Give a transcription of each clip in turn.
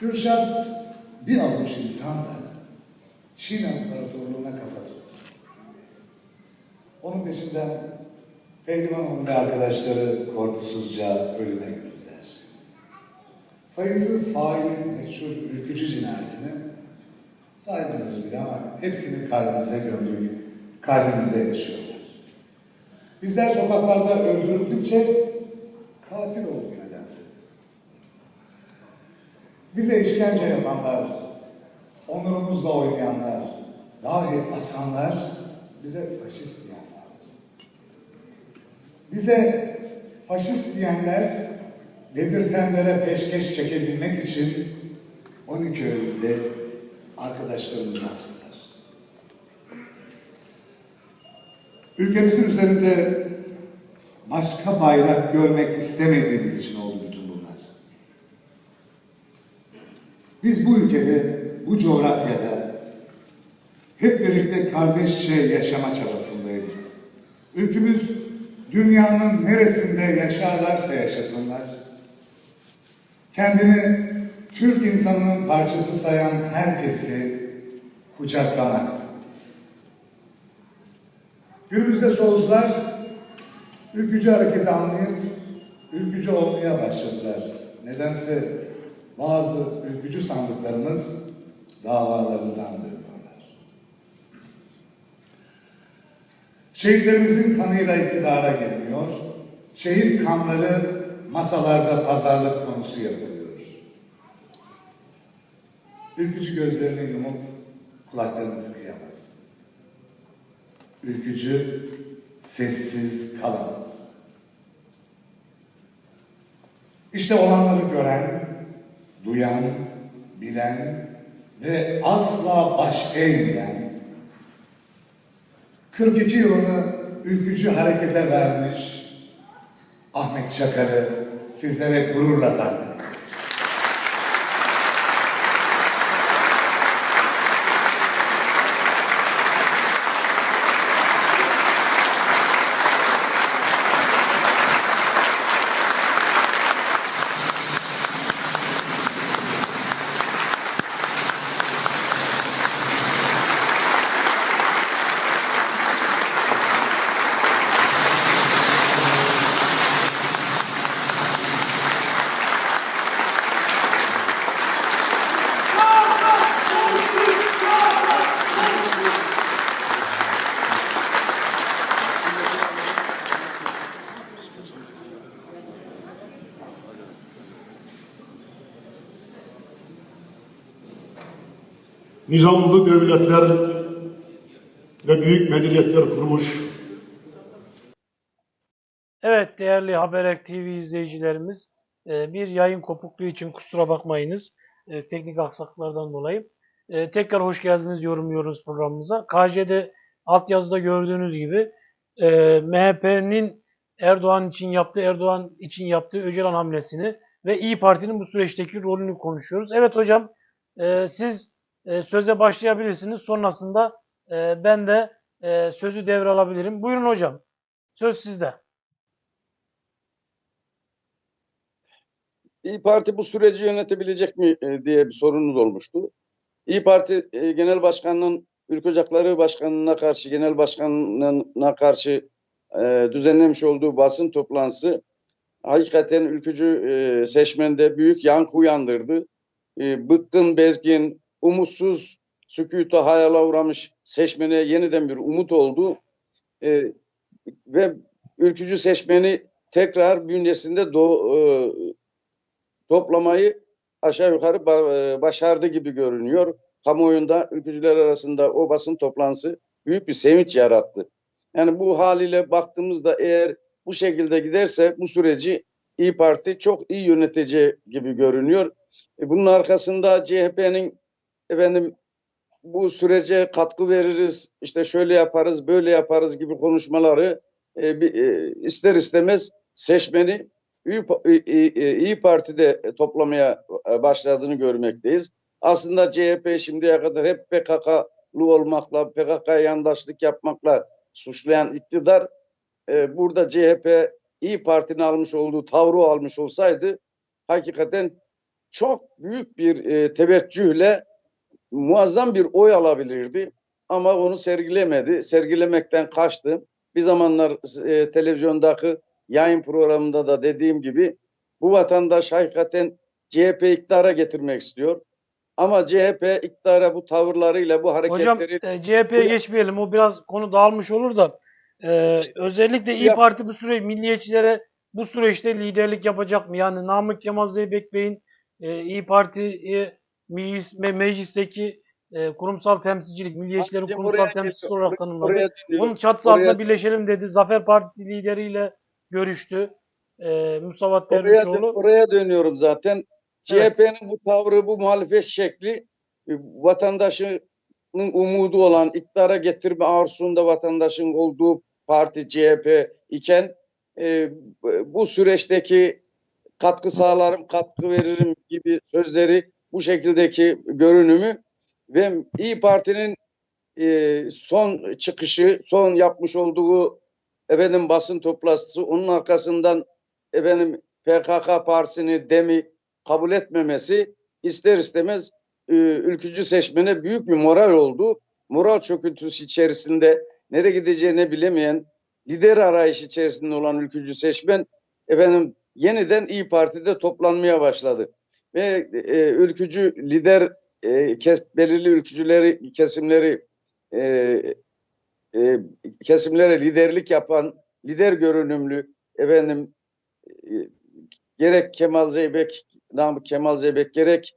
Kürşat bir avuç insanla Çin İmparatorluğu'na kafa tuttu. Onun peşinden Pehlivanoğlu ve arkadaşları korkusuzca ölüme yürüdüler. Sayısız failin meşhur ülkücü cinayetini saymıyoruz bile ama hepsini kalbimize gömdük, kalbimizde yaşıyorlar. Bizler sokaklarda öldürüldükçe katil nedense. Bize işkence yapanlar, onurumuzla oynayanlar, dahi asanlar bize faşist diyenlerdir. Bize faşist diyenler dedirtenlere peşkeş çekebilmek için 12 Eylül'de arkadaşlarımızı astılar. Ülkemizin üzerinde başka bayrak görmek istemediğimiz için Biz bu ülkede, bu coğrafyada hep birlikte kardeşçe yaşama çabasındaydık. Ülkümüz dünyanın neresinde yaşarlarsa yaşasınlar, kendini Türk insanının parçası sayan herkesi kucaklamaktı. Günümüzde solcular ülkücü hareketi anlayıp ülkücü olmaya başladılar. Nedense bazı ülkücü sandıklarımız davalarından dönüyorlar. Şehitlerimizin kanıyla iktidara geliniyor. Şehit kanları masalarda pazarlık konusu yapılıyor. Ülkücü gözlerini yumup kulaklarını tıkayamaz. Ülkücü sessiz kalamaz. İşte olanları gören, duyan, bilen ve asla baş eğmeyen 42 yılını ülkücü harekete vermiş Ahmet Çakar'ı sizlere gururla takdim nizamlı devletler ve büyük medeniyetler kurmuş Evet değerli Haberek TV izleyicilerimiz e, bir yayın kopukluğu için kusura bakmayınız e, teknik aksaklıklardan dolayı. E, Tekrar hoş geldiniz yorumluyoruz programımıza. KJ'de altyazıda gördüğünüz gibi MHP'nin Erdoğan için yaptığı, Erdoğan için yaptığı Öcalan hamlesini ve İyi Parti'nin bu süreçteki rolünü konuşuyoruz. Evet hocam siz e, söze başlayabilirsiniz. Sonrasında e, ben de e, sözü devralabilirim. Buyurun hocam. Söz sizde. İyi Parti bu süreci yönetebilecek mi e, diye bir sorunuz olmuştu. İyi Parti e, Genel Başkanı'nın Ülke Ocakları Başkanı'na karşı, Genel Başkanı'na karşı e, düzenlemiş olduğu basın toplantısı hakikaten ülkücü e, seçmende büyük yankı uyandırdı. E, bıkkın, bezgin, umutsuz, sükuta hayala uğramış seçmene yeniden bir umut oldu. E, ve ülkücü seçmeni tekrar bünyesinde do, e, toplamayı aşağı yukarı e, başardı gibi görünüyor. Kamuoyunda ülkücüler arasında o basın toplantısı büyük bir sevinç yarattı. Yani bu haliyle baktığımızda eğer bu şekilde giderse bu süreci İyi Parti çok iyi yöneteceği gibi görünüyor. E, bunun arkasında CHP'nin efendim bu sürece katkı veririz, işte şöyle yaparız, böyle yaparız gibi konuşmaları e, e, ister istemez seçmeni İyi, İyi- İyi- Parti'de toplamaya başladığını görmekteyiz. Aslında CHP şimdiye kadar hep PKK'lı olmakla, PKK'ya yandaşlık yapmakla suçlayan iktidar e, burada CHP İyi Parti'nin almış olduğu tavrı almış olsaydı hakikaten çok büyük bir e, teveccühle muazzam bir oy alabilirdi. Ama onu sergilemedi. Sergilemekten kaçtı. Bir zamanlar e, televizyondaki yayın programında da dediğim gibi bu vatandaş hakikaten CHP iktidara getirmek istiyor. Ama CHP iktidara bu tavırlarıyla, bu Hocam hareketleri e, CHP'ye geçmeyelim. O biraz konu dağılmış olur da. e, İşte- özellikle İyi Parti bu süre milliyetçilere bu süreçte liderlik yapacak mı? Yani Namık Kemal Zeybek Bey'in e, İyi Parti'ye meclis, me- meclisteki e, kurumsal temsilcilik, milliyetçilerin Bence kurumsal oraya temsilcisi olarak tanımladı. oraya. Onun çatısı oraya- altında birleşelim dedi. Zafer Partisi lideriyle görüştü. E, Musavat Oraya, Dervişoğlu. oraya dönüyorum zaten. Evet. CHP'nin bu tavrı, bu muhalefet şekli e, vatandaşının umudu olan iktidara getirme arzusunda vatandaşın olduğu parti CHP iken e, bu süreçteki katkı sağlarım, katkı veririm gibi sözleri bu şekildeki görünümü ve İyi Parti'nin e, son çıkışı, son yapmış olduğu efendim basın toplantısı, onun arkasından efendim PKK partisini demi kabul etmemesi ister istemez e, ülkücü seçmene büyük bir moral oldu. Moral çöküntüsü içerisinde nereye gideceğini bilemeyen lider arayışı içerisinde olan ülkücü seçmen efendim yeniden İyi Parti'de toplanmaya başladı. Ve e, ülkücü lider e, kes, belirli ülkücüleri kesimleri e, e, kesimlere liderlik yapan lider görünümlü efendim e, gerek Kemal Zeybek, Namık Kemal Zeybek gerek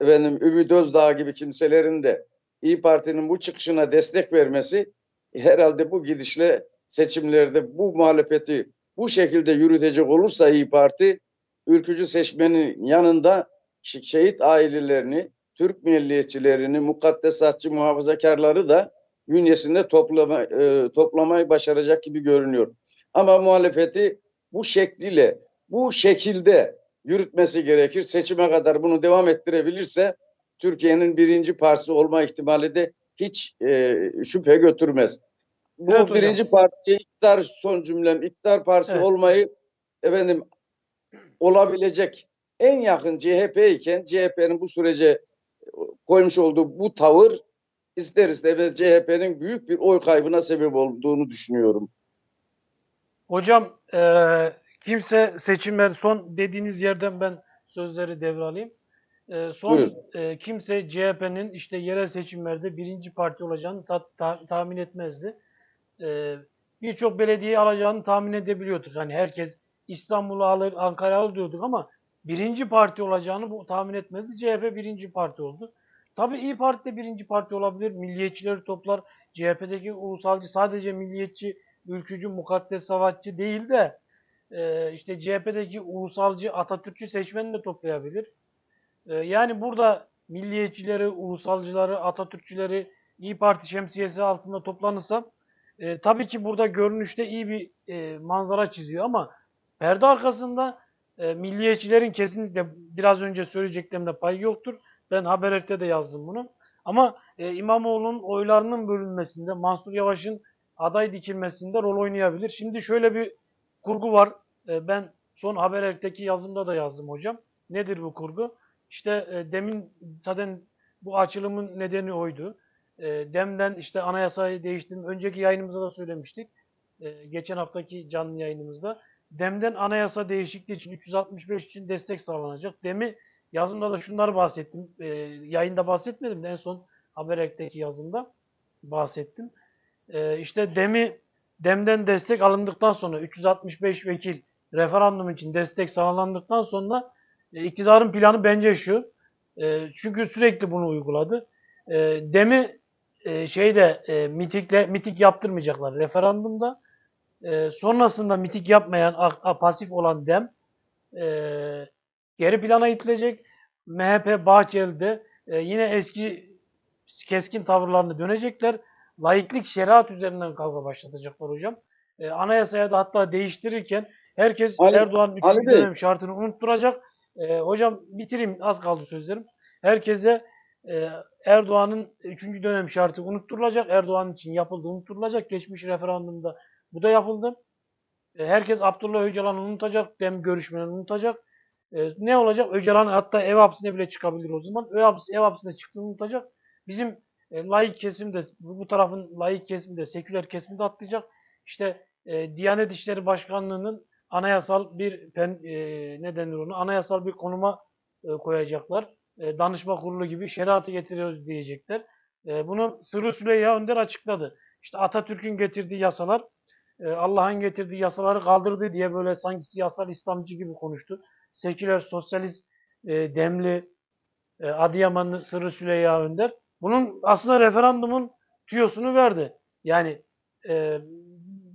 efendim Ümit Özdağ gibi kimselerin de İyi Parti'nin bu çıkışına destek vermesi herhalde bu gidişle seçimlerde bu muhalefeti bu şekilde yürütecek olursa İyi Parti ülkücü seçmenin yanında şehit ailelerini, Türk milliyetçilerini, mukaddesatçı muhafazakarları da bünyesinde toplama, e, toplamayı başaracak gibi görünüyor. Ama muhalefeti bu şekliyle, bu şekilde yürütmesi gerekir. Seçime kadar bunu devam ettirebilirse Türkiye'nin birinci partisi olma ihtimali de hiç e, şüphe götürmez. Bu Evet hocam. birinci parti iktidar son cümlem iktidar partisi Evet. olmayı efendim olabilecek en yakın CHP iken CHP'nin bu sürece koymuş olduğu bu tavır ister istemez CHP'nin büyük bir oy kaybına sebep olduğunu düşünüyorum. Hocam eee, kimse seçimler son dediğiniz yerden ben sözleri devralayım. Eee, son eee, kimse CHP'nin işte yerel seçimlerde birinci parti olacağını ta- ta- tahmin etmezdi. Eee, Birçok belediyeyi alacağını tahmin edebiliyorduk. Hani herkes İstanbul'u alır, Ankara'yı alır diyorduk ama birinci parti olacağını bu tahmin etmezdi. CHP birinci parti oldu. Tabii İyi Parti de birinci parti olabilir. Milliyetçileri toplar. CHP'deki ulusalcı sadece milliyetçi, ülkücü, mukaddes savaşçı değil de e, işte CHP'deki ulusalcı, Atatürkçü seçmeni de toplayabilir. E, yani burada milliyetçileri, ulusalcıları, Atatürkçüleri İyi Parti şemsiyesi altında toplanırsa e, tabii ki burada görünüşte iyi bir e, manzara çiziyor ama perde arkasında e, milliyetçilerin kesinlikle biraz önce söyleyeceklerimde payı yoktur. Ben Habertürk'te de yazdım bunu. Ama e, İmamoğlu'nun oylarının bölünmesinde, Mansur Yavaş'ın aday dikilmesinde rol oynayabilir. Şimdi şöyle bir kurgu var. E, ben son Habertürk'teki yazımda da yazdım hocam. Nedir bu kurgu? İşte e, demin zaten bu açılımın nedeni oydu. E, demden işte anayasayı değiştirdim. Önceki yayınımızda da söylemiştik. E, geçen haftaki canlı yayınımızda. Demden anayasa değişikliği için 365 için destek sağlanacak. Demi yazımda da şunları bahsettim. E, yayında bahsetmedim de en son Habertürk'teki yazımda bahsettim. E, işte Demi Dem'den destek alındıktan sonra 365 vekil referandum için destek sağlandıktan sonra e, iktidarın planı bence şu. E, çünkü sürekli bunu uyguladı. E, Dem'i e, şeyde e, mitikle mitik yaptırmayacaklar referandumda. E, sonrasında mitik yapmayan a- a- pasif olan Dem e, geri plana itilecek. MHP Bahçeli'de e, yine eski keskin tavırlarına dönecekler. Laiklik şeriat üzerinden kavga başlatacaklar hocam. E, anayasaya da hatta değiştirirken herkes Ali- Erdoğan'ın 3. Ali Bey. dönem şartını unutturacak. E, hocam bitireyim az kaldı sözlerim. Herkese e, Erdoğan'ın 3. dönem şartı unutturulacak. Erdoğan için yapıldı unutturulacak. Geçmiş referandumda bu da yapıldı. E, herkes Abdullah Öcalan'ı unutacak. Dem görüşmelerini unutacak. E, ne olacak? Öcalan hatta ev hapsine bile çıkabilir o zaman. Ev, hapsi, ev hapsine çıktığını unutacak. Bizim e, laik kesim de bu, tarafın laik kesimi de seküler kesimi de atlayacak. İşte e, Diyanet İşleri Başkanlığı'nın anayasal bir pen, e, ne denir onu anayasal bir konuma e, koyacaklar. E, danışma kurulu gibi şeriatı getiriyoruz diyecekler. E, bunu Sırrı Süleyha Önder açıkladı. İşte Atatürk'ün getirdiği yasalar Allah'ın getirdiği yasaları kaldırdı diye böyle sanki siyasal İslamcı gibi konuştu. Seküler, sosyalist, e, demli, e, Adıyamanlı Sırrı Süleyha Önder. Bunun aslında referandumun tüyosunu verdi. Yani e,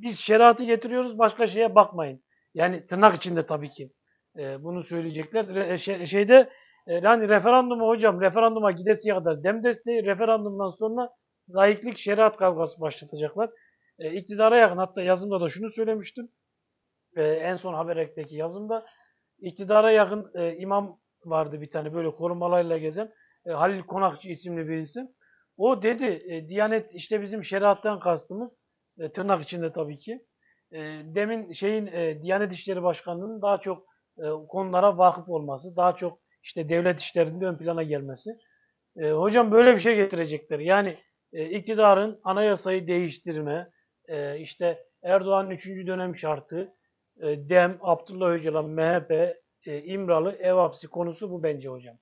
biz şeriatı getiriyoruz başka şeye bakmayın. Yani tırnak içinde tabii ki. E, bunu söyleyecekler. Re- şey- şeyde e, yani referanduma hocam referanduma gidesiye kadar dem desteği referandumdan sonra laiklik şeriat kavgası başlatacaklar. E, iktidara yakın hatta yazımda da şunu söylemiştim. E, en son Haberek'teki yazımda iktidara yakın e, imam vardı bir tane böyle korumalarla gezen e, Halil Konakçı isimli birisi. O dedi e, Diyanet işte bizim şeriattan kastımız e, tırnak içinde tabii ki. E, demin şeyin e, Diyanet İşleri Başkanlığı'nın daha çok e, konulara vakıf olması, daha çok işte devlet işlerinde ön plana gelmesi. E, hocam böyle bir şey getirecekler. Yani e, iktidarın anayasayı değiştirme, e, işte Erdoğan'ın 3. dönem şartı, e, DEM, Abdullah Öcalan, MHP, e, İmralı, ev hapsi konusu bu bence hocam.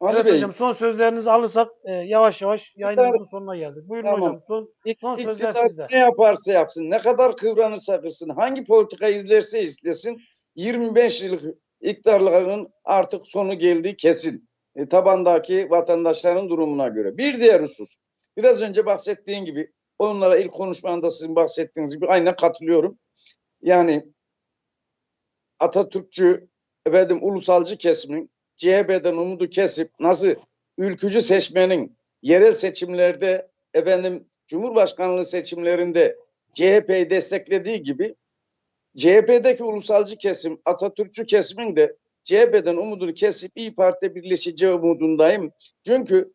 Ali evet Bey, hocam son sözlerinizi alırsak e, yavaş yavaş yayınımızın sonuna geldik. Buyurun Tamam. hocam. Son, ik- son sözler iktidar sizde. ne yaparsa yapsın, ne kadar kıvranırsa kırsın, hangi politika izlerse izlesin, 25 yıllık iktidarlarının artık sonu geldiği kesin. E, tabandaki vatandaşların durumuna göre. Bir diğer husus, biraz önce bahsettiğin gibi, onlara ilk konuşmanda sizin bahsettiğiniz gibi aynen katılıyorum. Yani Atatürkçü, efendim ulusalcı kesimin CHP'den umudu kesip nasıl ülkücü seçmenin yerel seçimlerde efendim Cumhurbaşkanlığı seçimlerinde CHP'yi desteklediği gibi CHP'deki ulusalcı kesim Atatürkçü kesimin de CHP'den umudunu kesip İyi Parti'de birleşeceği umudundayım. Çünkü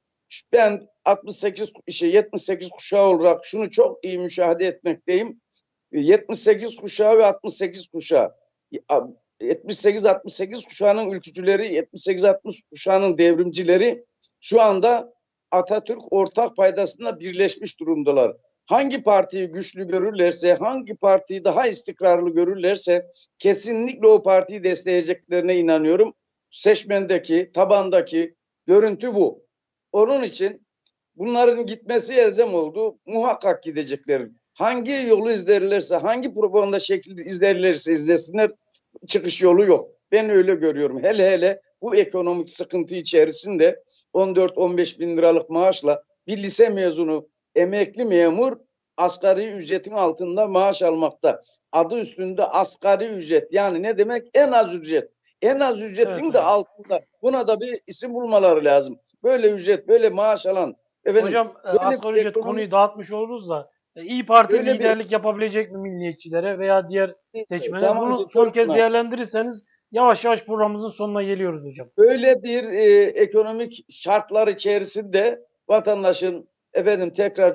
ben 68 işte 78 kuşağı olarak şunu çok iyi müşahede etmekteyim. 78 kuşağı ve 68 kuşağı. 78-68 kuşağının ülkücüleri, 78-60 kuşağının devrimcileri şu anda Atatürk ortak paydasında birleşmiş durumdalar. Hangi partiyi güçlü görürlerse, hangi partiyi daha istikrarlı görürlerse kesinlikle o partiyi destekleyeceklerine inanıyorum. Seçmendeki, tabandaki görüntü bu. Onun için bunların gitmesi elzem oldu. Muhakkak gidecekler. Hangi yolu izlerlerse, hangi propaganda şekli izlerlerse izlesinler çıkış yolu yok. Ben öyle görüyorum. Hele hele bu ekonomik sıkıntı içerisinde 14-15 bin liralık maaşla bir lise mezunu emekli memur asgari ücretin altında maaş almakta. Adı üstünde asgari ücret. Yani ne demek? En az ücret. En az ücretin Evet, de altında. Buna da bir isim bulmaları lazım. Böyle ücret, böyle maaş alan. Efendim, Hocam e, böyle asgari bir ücret ekonomi- konuyu dağıtmış oluruz da e, İyi Parti Böyle bir- liderlik yapabilecek mi milliyetçilere veya diğer seçmenlere? Tamam, Bunu son kez değerlendirirseniz yavaş yavaş programımızın sonuna geliyoruz hocam. böyle bir e, ekonomik şartlar içerisinde vatandaşın efendim tekrar